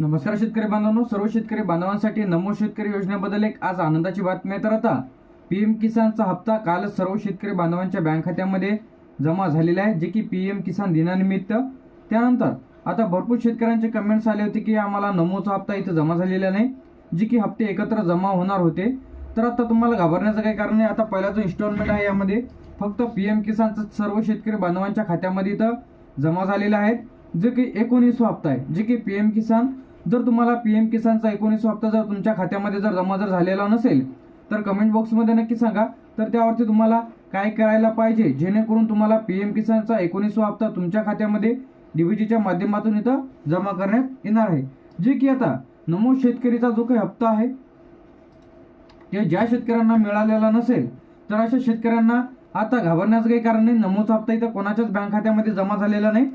नमस्कार शेतकरी बांधवांनो सर्व शेतकरी बांधवांसाठी नमो शेतकरी योजनेबद्दल एक आज आनंदाची बातमी आहे. तर आता पी एम किसानचा हप्ता कालच सर्व शेतकरी बांधवांच्या बँक खात्यामध्ये जमा झालेला आहे जे की पी एम किसान दिनानिमित्त. त्यानंतर आता भरपूर शेतकऱ्यांचे कमेंट्स आले होते की आम्हाला नमोचा हप्ता इथं जमा झालेला नाही जे की हप्ते एकत्र जमा होणार होते. तर आता तुम्हाला घाबरण्याचं काही कारण नाही. आता पहिला जो इन्स्टॉलमेंट आहे यामध्ये फक्त पी एम किसानचा सर्व शेतकरी बांधवांच्या खात्यामध्ये इथं जमा झालेला आहे जे की एकोणीसवा हप्ता आहे जे की पी एम किसान जर तुम्हाला पी एम किसानचा एकोणीसवा हप्ता जर तुमच्या खात्यामध्ये जर जमा जर झालेला नसेल तर कमेंट बॉक्समध्ये नक्की सांगा. तर त्यावरती तुम्हाला काय करायला पाहिजे जेणेकरून तुम्हाला पी एम किसानचा एकोणीसवा हप्ता तुमच्या खात्यामध्ये डीबीटीच्या माध्यमातून इथं जमा करण्यात येणार आहे. जे की आता नमो शेतकरीचा जो काही हप्ता आहे ते ज्या शेतकऱ्यांना मिळालेला नसेल तर अशा शेतकऱ्यांना आता घाबरण्याचं काही कारण नाही. नमोचा हप्ता इथं कोणाच्याच बँक खात्यामध्ये जमा झालेला नाही.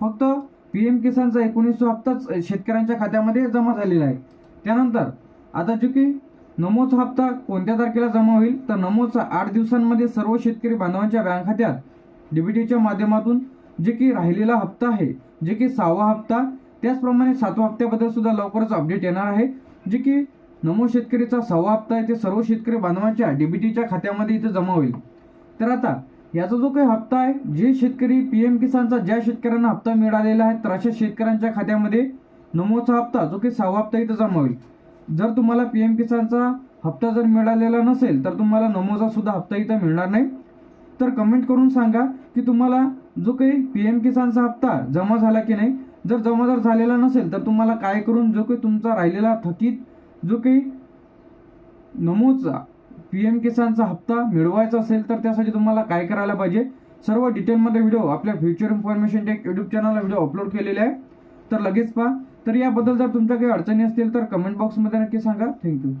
फक्त पी एम किसानचा एकोणीसशे हप्ताच शेतकऱ्यांच्या खात्यामध्ये जमा झालेला आहे. त्यानंतर आता जो की नमोचा हप्ता कोणत्या तारखेला जमा होईल? तर नमोचा आठ दिवसांमध्ये सर्व शेतकरी बांधवांच्या बँक खात्यात डीबीटीच्या माध्यमातून जे की राहिलेला हप्ता आहे जे की सहावा हप्ता त्याचप्रमाणे सातवा हप्त्याबद्दल सुद्धा लवकरच अपडेट येणार आहे. जे की नमो शेतकरीचा सहावा हप्ता आहे ते सर्व शेतकरी बांधवांच्या डीबीटीच्या खात्यामध्ये इथे जमा होईल. तर आता याचा जो काही हप्ता आहे जे शेतकरी पी एम किसानचा ज्या शेतकऱ्यांना हप्ता मिळालेला आहे तर अशा शेतकऱ्यांच्या खात्यामध्ये नमोचा हप्ता जो की सहावा हप्ता इथं जमा होईल. जर तुम्हाला पी एम किसानचा हप्ता जर मिळालेला नसेल तर तुम्हाला नमोचा सुद्धा हप्ता इथं मिळणार नाही. तर कमेंट करून सांगा की तुम्हाला जो काही पी एम किसानचा हप्ता जमा झाला की नाही जर जमा जर झालेला नसेल तर तुम्हाला काय करून जो काही तुमचा राहिलेला थकीत जो काही नमोचा पी एम किसानचा हप्ता मिळवायचा असेल तर त्यासाठी तुम्हाला काय करायला पाहिजे? सर्व डिटेलमध्ये व्हिडिओ आपल्या फ्युचर इन्फॉर्मेशन टेक यूट्यूब चॅनलला व्हिडिओ अपलोड केलेले आहे. तर लगेच पहा. तर याबद्दल जर तुमच्या काही अडचणी असतील तर कमेंट बॉक्समध्ये नक्की सांगा. थँक्यू